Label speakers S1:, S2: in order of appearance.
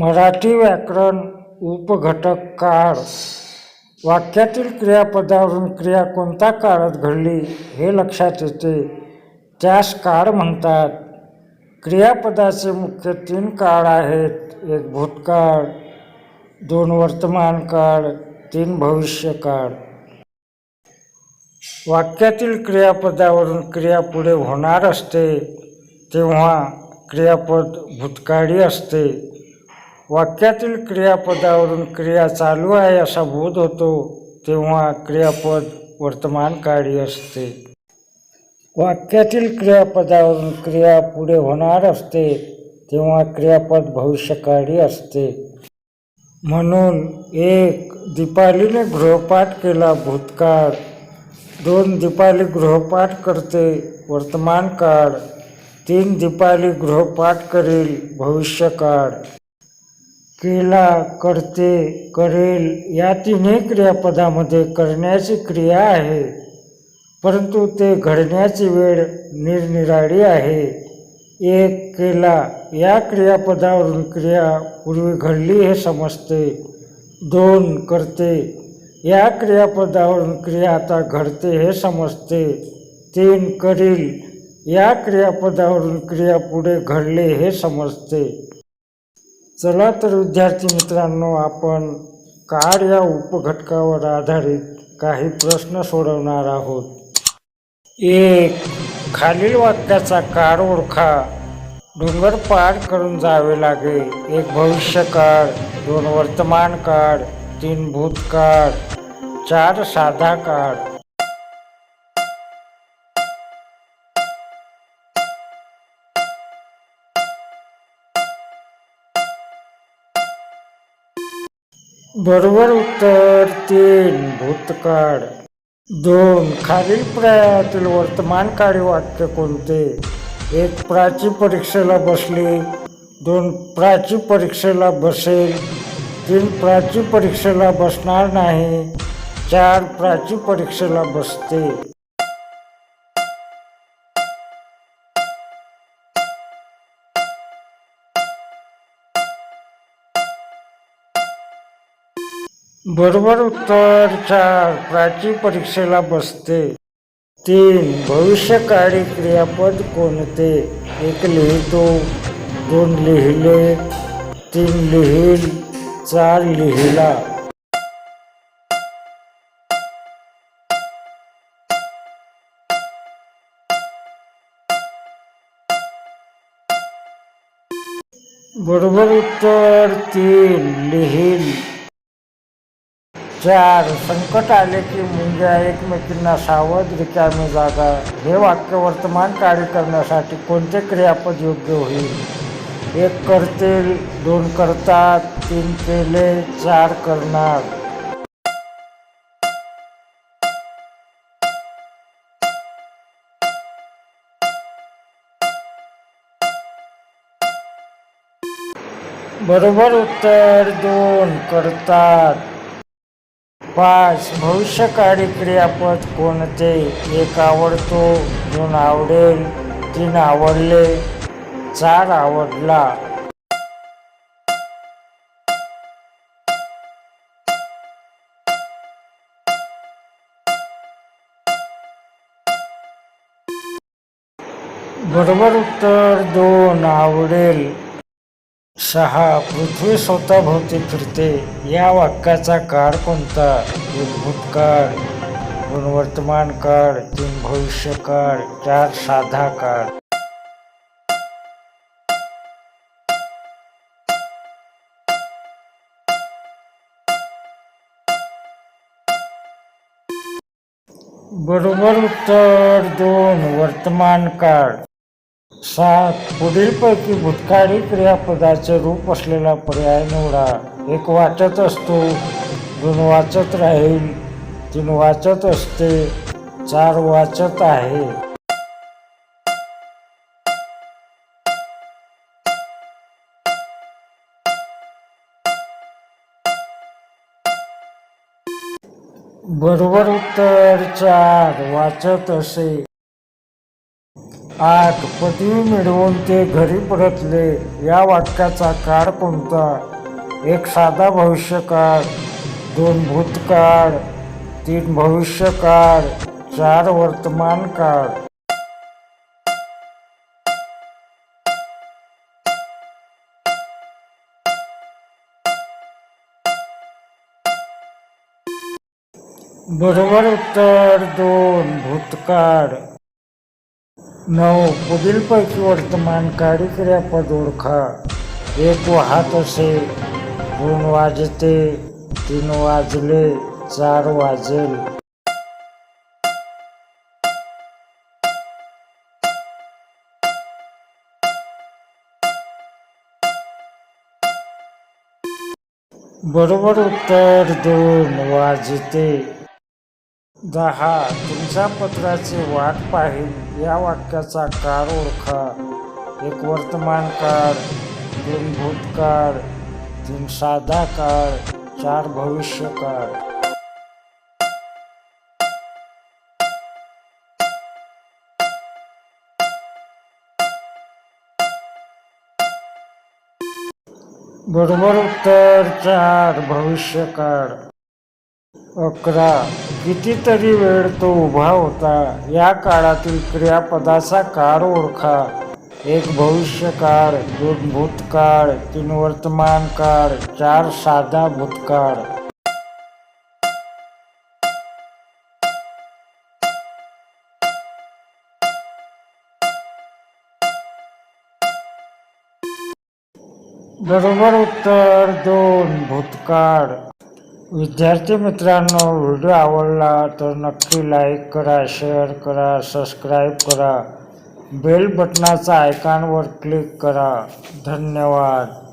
S1: मराठी व्याकरण उपघटक काळ. वाक्यातील क्रियापदावरून क्रिया कोणत्या काळात घडली हे लक्षात येते. त्यास काळ म्हणतात. क्रियापदाचे मुख्य तीन काळ आहेत. एक भूतकाळ दोन वर्तमान काळ तीन भविष्यकाळ वाक्यातील क्रियापदावरून क्रिया पुढे होणार असते तेव्हा क्रियापद भूतकाळी असते. वाक्यातील क्रियापदावरून क्रिया चालू आहे असा बोध होतो तेव्हा क्रियापद वर्तमानकाळी असते. वाक्यातील क्रियापदावरून क्रिया पुढे होणार असते तेव्हा क्रियापद भविष्यकाळी असते. म्हणून एक दीपालीने गृहपाठ केला भूतकाळ दोन दीपाली गृहपाठ करते वर्तमान काळ तीन दीपाली गृहपाठ करेल भविष्यकाळ. केला करते करेल या तिन्ही क्रियापदामध्ये करण्याची क्रिया आहे. परंतु ते घडण्याची वेळ निरनिराळी आहे. एक केला या क्रियापदावरून क्रिया पूर्वी घडली हे समजते. दोन करते या क्रियापदावरून क्रिया आता घडते हे समजते. तीन करील या क्रियापदावरून क्रिया पुढे घडले हे समजते. चला तर विद्यार्थी मित्रांनो आपण काळ या उपघटकावर आधारित काही प्रश्न सोडवणार आहोत. एक खालील वाक्याचा काळ ओळखा. डोंगर पार करून जावे लागे. एक भविष्यकाळ दोन वर्तमान काळ तीन भूतकाळ चार साधा काळ बरोबर उत्तर तीन भूतकाळ. दोन खालील पर्यायातील वर्तमानकाळी वाक्य कोणते? एक प्राची परीक्षेला बसली. दोन प्राची परीक्षेला बसेल. तीन प्राची परीक्षेला बसणार नाही. चार प्राची परीक्षेला बसते. बरोबर उत्तर चार प्राची परीक्षेला बसते. तीन भविष्यकाळी क्रियापद कोणते? एक लिहितो दोन लिहिले तीन लिहिल चार लिहिला. बरोबर उत्तर तीन लिहिल. चार संकट आले की मुंग्या एकमेकींना सावध रिकामी जागा. हे वाक्य वर्तमान कार्य करण्यासाठी कोणते क्रियापद योग्य होईल? एक करतील दोन करतात तीन केले चार करणार. बरोबर उत्तर दोन करतात. पाच भविष्यकाळी क्रियापद कोणते? एक आवडतो दोन आवडेल तीन आवडले चार आवडला. बरोबर उत्तर दोन आवडेल. सहा पृथ्वी स्वतःभोवती फिरते. या वाक्याचा काळ कोणता? एक भूतकाळ दोन वर्तमान काळ तीन भविष्य काळ चार साधा काळ. बरोबर उत्तर दोन वर्तमान काळ. सात पुढीलपैकी भूतकाळी क्रियापदाचे रूप असलेला पर्याय निवडा. एक वाचत असतो दोन वाचत राहील तीन वाचत असते चार वाचत आहे. बरोबर उत्तर चार वाचत असे. आठ पदवी मिळवून ते घरी परतले. या वाक्याचा काळ कोणता? एक साधा भविष्यकाळ दोन भूतकाळ तीन भविष्यकाळ चार वर्तमान काळ बरोबर उत्तर दोन भूतकाळ. नऊ पुढीलपैकी वर्तमान काळी क्रियापद ओळखा एक वाहत असे दोन वाजते तीन वाजले चार वाजेल. बरोबर उत्तर दोन वाजते. दहा तुमच्या वाट पाहिल या वाक्याचा काळ ओळखा. एक वर्तमान काळ दोन भूतकाळ तीन साधा काळ चार भविष्य काळ. बरोबर उत्तर चार भविष्य काळ. अकरा. कितीतरी वेळ तो उभा होता. या काळातील क्रियापदाचा काळ ओळखा. एक भविष्यकाळ दोन भूतकाळ तीन वर्तमान काळ चार साधा भूतकाळ. बरोबर उत्तर दोन भूतकाळ. विद्यार्थी मित्रांनो व्हिडिओ आवडला तर नक्की लाईक करा शेअर करा सबस्क्राईब करा. बेल बटनाचा आयकॉनवर क्लिक करा. धन्यवाद.